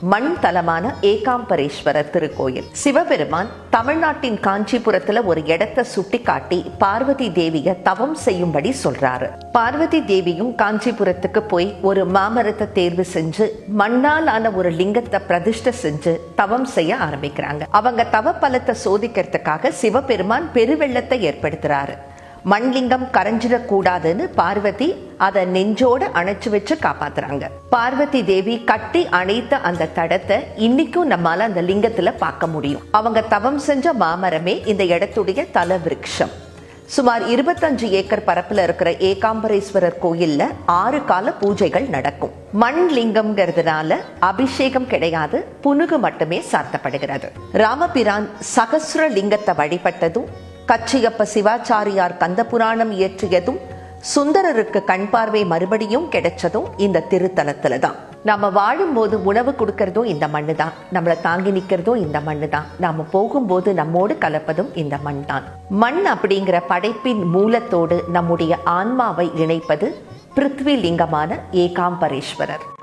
மண் தலமான ஏகாம்பரேஸ்வரர் திருக்கோயில். சிவபெருமான் தமிழ்நாட்டின் காஞ்சிபுரத்துல ஒரு இடத்தை சுட்டிக்காட்டி பார்வதி தேவிய தவம் செய்யும்படி சொல்றாரு. பார்வதி தேவியும் காஞ்சிபுரத்துக்கு போய் ஒரு மாமரத்தை தேர்வு செஞ்சு மண்ணால் ஆன ஒரு லிங்கத்தை பிரதிஷ்ட செஞ்சு தவம் செய்ய ஆரம்பிக்கிறாங்க. அவங்க தவ பலத்தை சோதிக்கிறதுக்காக சிவபெருமான் பெருவெள்ளத்தை ஏற்படுத்துறாரு. மண்லிங்கம் கரைஞ்சிடக்கூடாதுன்னு பார்வதி அதை நெஞ்சோட அணைச்சு வச்சு காப்பாத்துறாங்க. பார்வதி தேவி கட்டி அணைத்த அந்த தடத்தை இன்னைக்கும் நம்மால அந்த லிங்கத்துல பார்க்க முடியும். அவங்க தவம் செஞ்ச மாமரமே இந்த இடத்துடைய தல விருட்சம் சுமார் இருபத்தஞ்சு ஏக்கர் பரப்புல இருக்கிற ஏகாம்பரேஸ்வரர் கோயில்ல ஆறு கால பூஜைகள் நடக்கும். மண் லிங்கம்ங்கிறதுனால அபிஷேகம் கிடையாது புனுகு மட்டுமே சாத்தப்படுகிறது. ராமபிரான் சகஸ்ர லிங்கத்தை வழிபட்டதும் கச்சியப்ப சிவாச்சாரியார் கந்த புராணம் இயற்றியதும் சுந்தரருக்கு கண் பார்வை மறுபடியும் கிடைச்சதும் இந்த திருத்தலத்துல தான் வாழும் வாழும்போது உணவு கொடுக்கறதும் இந்த மண்ணு தான் நம்மளை தாங்கி நிற்கிறதும் இந்த மண்ணு தான் நாம போகும்போது நம்மோடு கலப்பதும் இந்த மண் தான் மண் அப்படிங்கிற படைப்பின் மூலத்தோடு நம்முடைய ஆன்மாவை இணைப்பது பிருத்வி லிங்கமான ஏகாம்பரேஸ்வரர்.